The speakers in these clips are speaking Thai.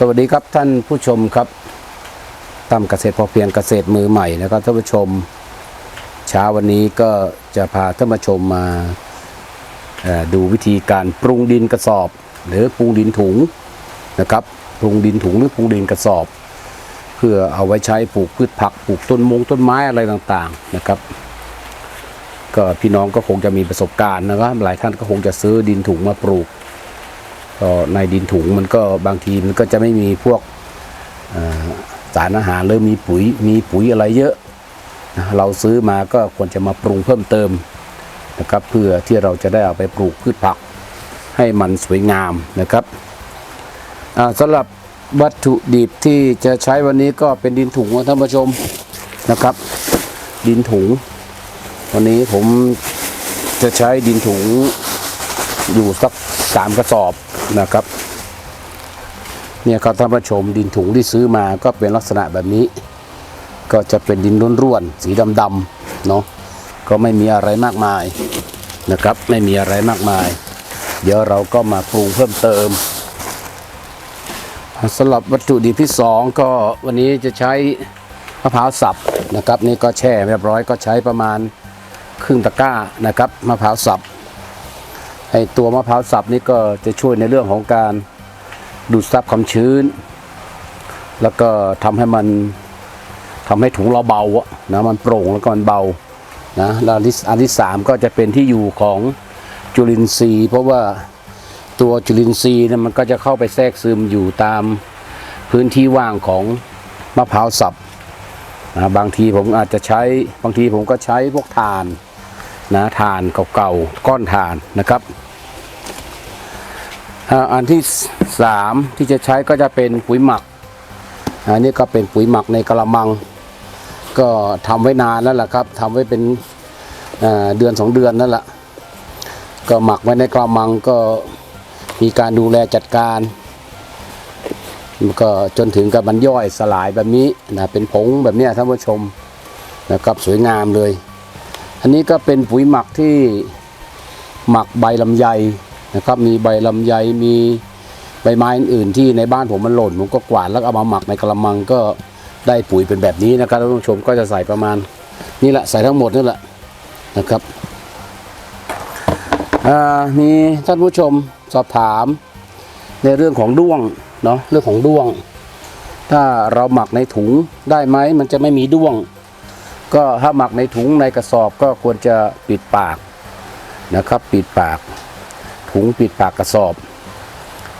สวัสดีครับท่านผู้ชมครับตามเกษตรพอเพียงเกษตรมือใหม่นะครับท่านผู้ชมเช้าวันนี้ก็จะพาท่านผู้ชมมาดูวิธีการปรุงดินกระสอบ หรือปรุงดินถุงนะครับปรุงดินถุงหรือปรุงดินกระสอบ เพื่อเอาไว้ใช้ปลูกพืชผักปลูกต้นมงต้นไม้อะไรต่างๆนะครับ ก็พี่น้องก็คงจะมีประสบการณ์นะครับหลายท่านก็คงจะซื้อดินถุงมาปลูก ก็ในดินถุงมันก็บางทีมันก็จะไม่มีพวกสารอาหารหรือมีปุ๋ยมีปุ๋ยอะไรเยอะ เราซื้อมาก็ควรจะมาปรุงเพิ่มเติมนะครับ เพื่อที่เราจะได้เอาไปปลูกพืชผักให้มันสวยงามนะครับสำหรับวัตถุดิบที่จะใช้วันนี้ก็เป็นดินถุงท่านผู้ชมนะครับ ดินถุง วันนี้ผมจะใช้ดินถุง อยู่สักสามกระสอบนะครับเนี่ยครับท่านผู้ชมดินถุงที่ซื้อมาก็เป็นลักษณะแบบนี้ ก็จะเป็นดินร่วนๆสีดำๆเนาะก็ไม่มีอะไรมากมายนะครับ ไม่มีอะไรมากมาย เดี๋ยวเราก็มาปรุงเพิ่มเติมสำหรับวัตถุดิบที่สองก็วันนี้จะใช้มะพร้าวสับนะครับ นี่ก็แช่เรียบร้อยก็ใช้ประมาณครึ่งตะกร้านะครับมะพร้าวสับ ไอตัวมะพร้าวสับนี่ก็จะช่วยในเรื่องของการดูดซับความชื้น แล้วก็ทำให้มันทำให้ถุงเราเบาอะนะมันโปร่งแล้วก็มันเบานะแล้วอันที่อันที่สามก็จะเป็นที่อยู่ของจุลินทรีย์ เพราะว่าตัวจุลินทรีย์เนี่ยมันก็จะเข้าไปแทรกซึมอยู่ตามพื้นที่ว่างของมะพร้าวสับนะบางทีผมอาจจะใช้บางทีผมก็ใช้พวกถ่านนะถ่านเก่าๆก้อนถ่านนะครับ อันที่สามที่จะใช้ก็จะเป็นปุ๋ยหมักอันนี้ก็เป็นปุ๋ยหมักในกระมัง ก็ทำไว้นานแล้วล่ะครับทำไว้เป็นเดือนสองเดือนนั่นแหละก็หมักไว้ในกระมังก็มีการดูแลจัดการก็จนถึงกับมันย่อยสลายแบบนี้นะเป็นผงแบบนี้ท่านผู้ชมนะครับสวยงามเลย อันนี้ก็เป็นปุ๋ยหมักที่หมักใบลำไย นะครับ มีใบลำไยมีใบไม้อื่นๆที่ในบ้านผมมันหล่นผมก็กวาดแล้วเอามาหมักในกระมังก็ได้ปุ๋ยเป็นแบบนี้นะครับท่านผู้ชมก็จะใส่ประมาณนี่แหละใส่ทั้งหมดนี่แหละนะครับมีท่านผู้ชมสอบถามในเรื่องของด้วงเนาะเรื่องของด้วง ถ้าเราหมักในถุงได้ไหมมันจะไม่มีด้วง ก็ถ้าหมักในถุงในกระสอบก็ควรจะปิดปากนะครับ ปิดปาก ถุงปิดปากกระสอบ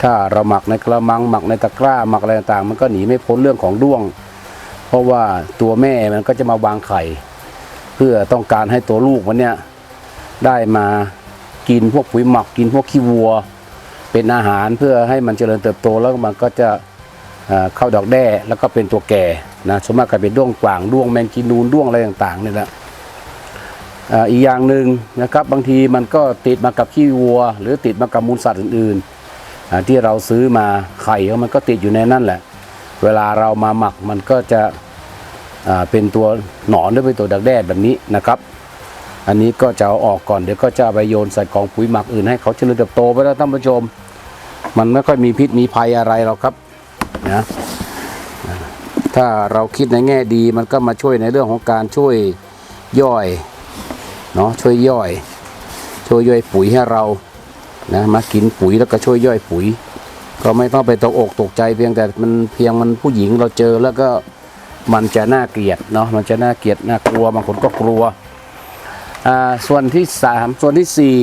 ถ้าเราหมักในกระมังหมักในตะกร้าหมักอะไรต่างๆ มันก็หนีไม่พ้นเรื่องของด้วง เพราะว่าตัวแม่มันก็จะมาวางไข่ เพื่อต้องการให้ตัวลูกมันเนี่ยได้มากินพวกปุ๋ยหมักกินพวกขี้วัว เป็นอาหารเพื่อให้มันเจริญเติบโตแล้วมันก็จะเข้าดอกแด้แล้วก็เป็นตัวแก่นะส่วนมากก็เป็นด้วงกว่างด้วงแมงกีนูนด้วงอะไรต่างๆนี่แหละ อีกอย่างหนึ่งนะครับบางทีมันก็ติดมากับขี้วัว หรือติดมากับมูลสัตว์อื่นๆที่เราซื้อมาไข่ของมันก็ติดอยู่ในนั่นแหละ เวลาเรามาหมักมันก็จะเป็นตัวหนอนหรือเป็นตัวดักแด้แบบนี้นะครับ อันนี้ก็จะเอาออกก่อนเดี๋ยวก็จะไปโยนใส่กองปุ๋ยหมักอื่นให้เขาเจริญเติบโตไปแล้วท่านผู้ชม มันไม่ค่อยมีพิษมีภัยอะไรหรอกครับนะถ้าเราคิดในแง่ดีมันก็มาช่วยในเรื่องของการช่วยย่อย เนาะช่วยย่อย ช่วยย่อยปุ๋ยให้เรานะมากินปุ๋ยแล้วก็ช่วยย่อยปุ๋ย ก็ไม่ต้องไปตกอกตกใจเพียงแต่มันเพียงมันผู้หญิงเราเจอแล้วก็มันจะน่าเกลียดเนาะมันจะน่าเกลียดน่ากลัวบางคนก็กลัวอ่าส่วนที่สามส่วนที่สี่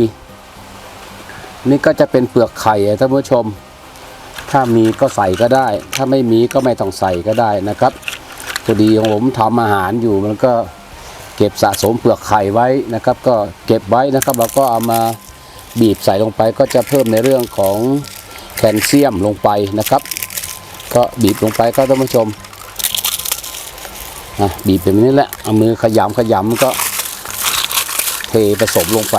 นี่ก็จะเป็นเปลือกไข่ท่านผู้ชม ถ้ามีก็ใส่ก็ได้ ถ้าไม่มีก็ไม่ต้องใส่ก็ได้นะครับพอดีของผมทำอาหารอยู่มันก็ เก็บสะสมเปลือกไข่ไว้นะครับ ก็เก็บไว้นะครับแล้วก็เอามาบีบใส่ลงไปก็จะเพิ่มในเรื่องของแคลเซียมลงไปนะครับ ก็บีบลงไปก็ท่านผู้ชมบีบแบบนี้แหละเอามือขยำขยำก็เทผสมลงไป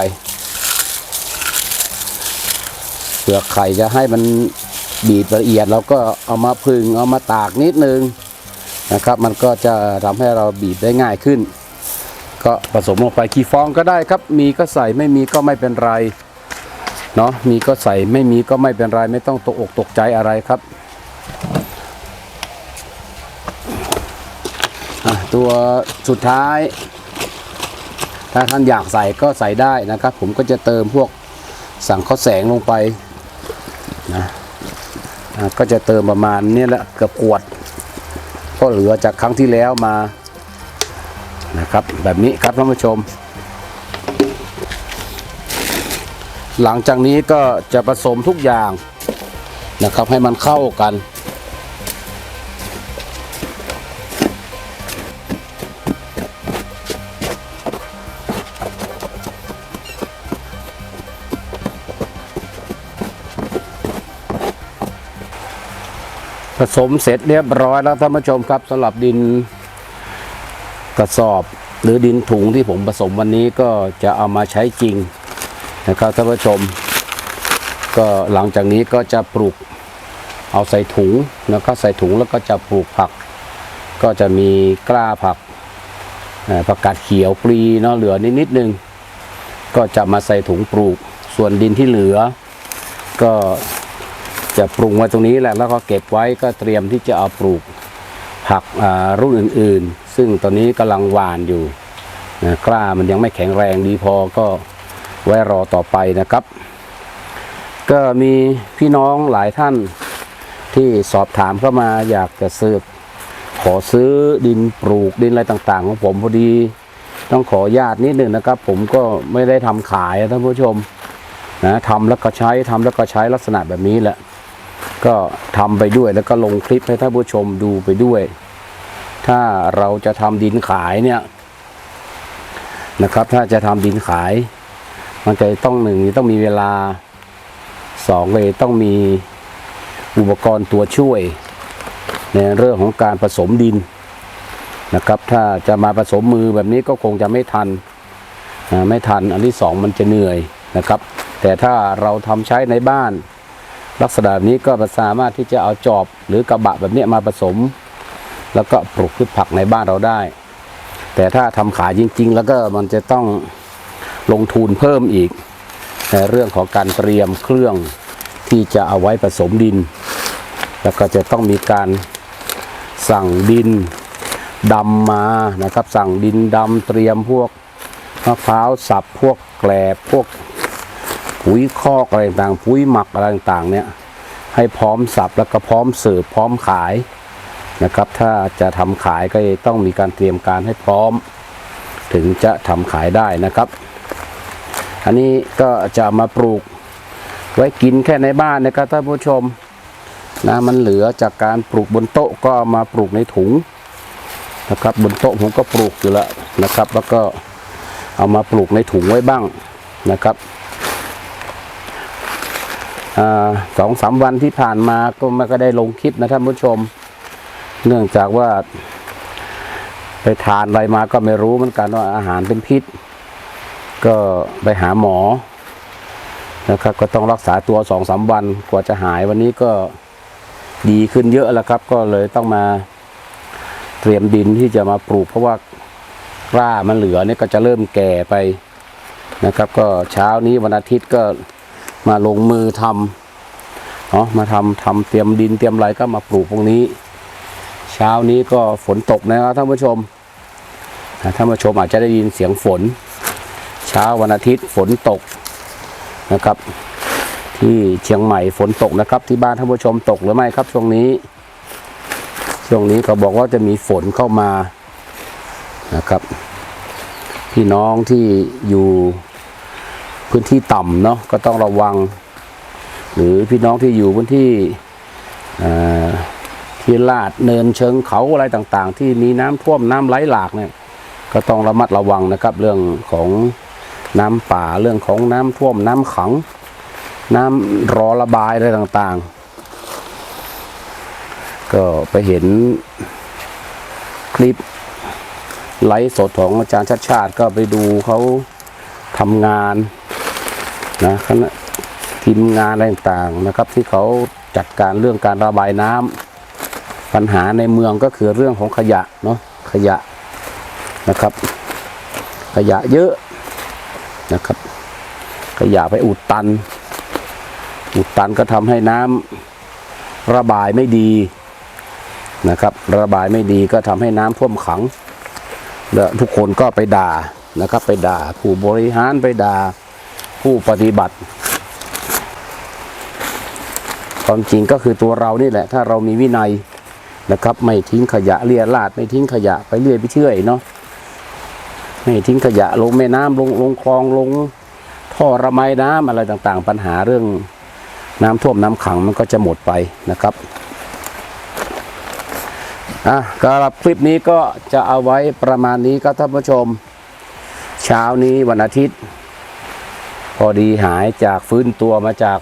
เปลือกไข่จะให้มันบีบละเอียดเราก็เอามาพึงเอามาตากนิดนึงนะครับ มันก็จะทำให้เราบีบได้ง่ายขึ้น ก็ผสมลงไปกี่ฟองก็ได้ครับ มีก็ใส่ไม่มีก็ไม่เป็นไรเนาะมีก็ใส่ไม่มีก็ไม่เป็นไรไม่ต้องตกอกตกใจอะไรครับตัวสุดท้าย ถ้าท่านอยากใส่ก็ใส่ได้นะครับ ผมก็จะเติมพวกสั่งข้าวแสงลงไปนะก็จะเติมประมาณนี้แหละเกือบขวด ก็เหลือจากครั้งที่แล้วมา นะครับ แบบนี้ครับท่านผู้ชม หลังจากนี้ก็จะผสมทุกอย่างนะครับ ให้มันเข้ากัน ผสมเสร็จเรียบร้อยแล้วท่านผู้ชมครับสำหรับดิน กระสอบหรือดินถุงที่ผมผสมวันนี้ก็จะเอามาใช้จริงนะครับท่านผู้ชม ก็หลังจากนี้ก็จะปลูกเอาใส่ถุงนะครับใส่ถุงแล้วก็จะปลูกผัก ก็จะมีกล้าผักผักกาดเขียวปลีเนาะเหลือนิดนิดนึง ก็จะมาใส่ถุงปลูก ส่วนดินที่เหลือ ก็จะปรุงไว้ตรงนี้แหละแล้วก็เก็บไว้ก็เตรียมที่จะเอาปลูก ผักรุ่นอื่นๆ ซึ่งตอนนี้กำลังหวานอยู่นะกล้ามันยังไม่แข็งแรงดีพอก็ไว้รอต่อไปนะครับ ก็มีพี่น้องหลายท่านที่สอบถามเข้ามาอยากจะซื้อขอซื้อดินปลูกดินอะไรต่าง ๆ ของผมพอดี ต้องขอญาตนิดหนึ่งนะครับ ผมก็ไม่ได้ทำขายท่านผู้ชมนะทำแล้วก็ใช้ทำแล้วก็ใช้ลักษณะแบบนี้แหละ ก็ทำไปด้วยแล้วก็ลงคลิปให้ท่านผู้ชมดูไปด้วย ถ้าเราจะทำดินขายเนี่ยนะครับ ถ้าจะทำดินขาย มันจะต้องหนึ่งต้องมีเวลาสองเลยต้องมีอุปกรณ์ตัวช่วย ในเรื่องของการผสมดินนะครับ ถ้าจะมาผสมมือแบบนี้ก็คงจะไม่ทันไม่ทันอันที่สองมันจะเหนื่อยนะครับ แต่ถ้าเราทำใช้ในบ้าน ลักษณะนี้ก็สามารถที่จะเอาจอบหรือกระบะแบบนี้มาผสม แล้วก็ปลูกพืชผักในบ้านเราได้ แต่ถ้าทำขายจริง ๆ แล้วก็มันจะต้องลงทุนเพิ่มอีก ในเรื่องของการเตรียมเครื่องที่จะเอาไว้ผสมดิน แล้วก็จะต้องมีการสั่งดินดำมานะครับ สั่งดินดำเตรียมพวกมะพร้าวสับพวกแกลบพวก ปุ๋ยคอกอะไรต่างๆปุ๋ยหมักอะไรต่างๆเนี่ยให้พร้อมสับแล้วก็พร้อมเสิร์ฟพร้อมขายนะครับ ถ้าจะทำขายก็ต้องมีการเตรียมการให้พร้อม ถึงจะทำขายได้นะครับ อันนี้ก็จะมาปลูกไว้กินแค่ในบ้านนะครับท่านผู้ชมนะมันเหลือจากการปลูกบนโต๊ะก็ามาปลูกในถุงนะครับ บนโต๊ะผมก็ปลูกอยู่แล้วนะครับ แล้วก็เอามาปลูกในถุงไว้บ้างนะครับ สองสามวันที่ผ่านมาก็ไม่ก็ได้ลงคลิปนะท่านผู้ชม เนื่องจากว่า ไปทานอะไรมาก็ไม่รู้เหมือนกันว่าอาหารเป็นพิษ ก็ไปหาหมอนะครับก็ต้องรักษาตัวสองสามวันกว่าจะหายวันนี้ก็ดีขึ้นเยอะแล้วครับ ก็เลยต้องมาเตรียมดินที่จะมาปลูก เพราะว่ากล้ามันเหลือเนี่ยก็จะเริ่มแก่ไปนะครับ ก็เช้านี้วันอาทิตย์ก็ มาลงมือทำเนาะมาทำทำเตรียมดินเตรียมอะไรก็มาปลูกพวกนี้ เช้านี้ก็ฝนตกนะครับท่านผู้ชมท่านผู้ชมอาจจะได้ยินเสียงฝน เช้าวันอาทิตย์ฝนตกนะครับ ที่เชียงใหม่ฝนตกนะครับ ที่บ้านท่านผู้ชมตกหรือไม่ครับช่วงนี้ช่วงนี้เขาบอกว่าจะมีฝนเข้ามานะครับ พี่น้องที่อยู่ พื้นที่ต่ำเนาะก็ต้องระวัง หรือพี่น้องที่อยู่พื้นที่ที่ลาดเนินเชิงเขาอะไรต่างๆ ที่มีน้ำท่วมน้ำไหลหลากเนี่ยก็ต้องระมัดระวังนะครับ เรื่องของน้ำป่าเรื่องของน้ำท่วมน้ำขัง น้ำรอระบายอะไรต่างๆ ก็ไปเห็นคลิปไลฟ์สดของอาจารย์ชัดชาติก็ไปดูเขาทำงาน นะคณะทีมงานอะไรต่างๆนะครับ ที่เขาจัดการเรื่องการระบายน้ำปัญหาในเมืองก็คือเรื่องของขยะเนาะขยะนะครับ ขยะเยอะนะครับ ขยะไปอุดตัน อุดตันก็ทำให้น้ำระบายไม่ดีนะครับ ระบายไม่ดีก็ทำให้น้ำท่วมขังแล้วทุกคนก็ไปด่านะครับ ไปด่าผู้บริหารไปด่า ผู้ปฏิบัติ ความจริงก็คือตัวเรานี่แหละ ถ้าเรามีวินัยนะครับ ไม่ทิ้งขยะเลี่ยราดไม่ทิ้งขยะไปเรื่อยไปเชื่อยเนาะไม่ทิ้งขยะลงแม่น้ำลงลงคลองลงท่อระบายน้ำอะไรต่างๆ ปัญหาเรื่องน้ำท่วมน้ำขังมันก็จะหมดไปนะครับอะสำหรับคลิปนี้ก็จะเอาไว้ประมาณนี้ครับท่านผู้ชม เช้านี้วันอาทิตย์ พอดีหายจากฟื้นตัวมาจาก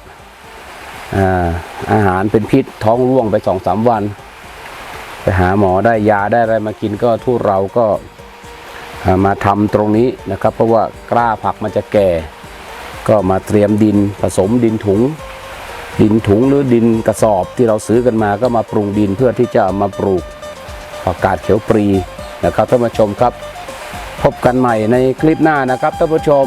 อาอาหารเป็นพิษท้องร่วงไปสองสามวัน ไปหาหมอได้ยาได้อะไรมากินก็ทุเราก็มาทำตรงนี้นะครับ เพราะว่ากล้าผักมันจะแก่ ก็มาเตรียมดินผสมดินถุง ดินถุงหรือดินกระสอบที่เราซื้อกันมาก็มาปรุงดินเพื่อที่จะมาปลูกผักกาดเขียวปรีนะครับท่านผู้ชมครับ พบกันใหม่ในคลิปหน้านะครับท่านผู้ชม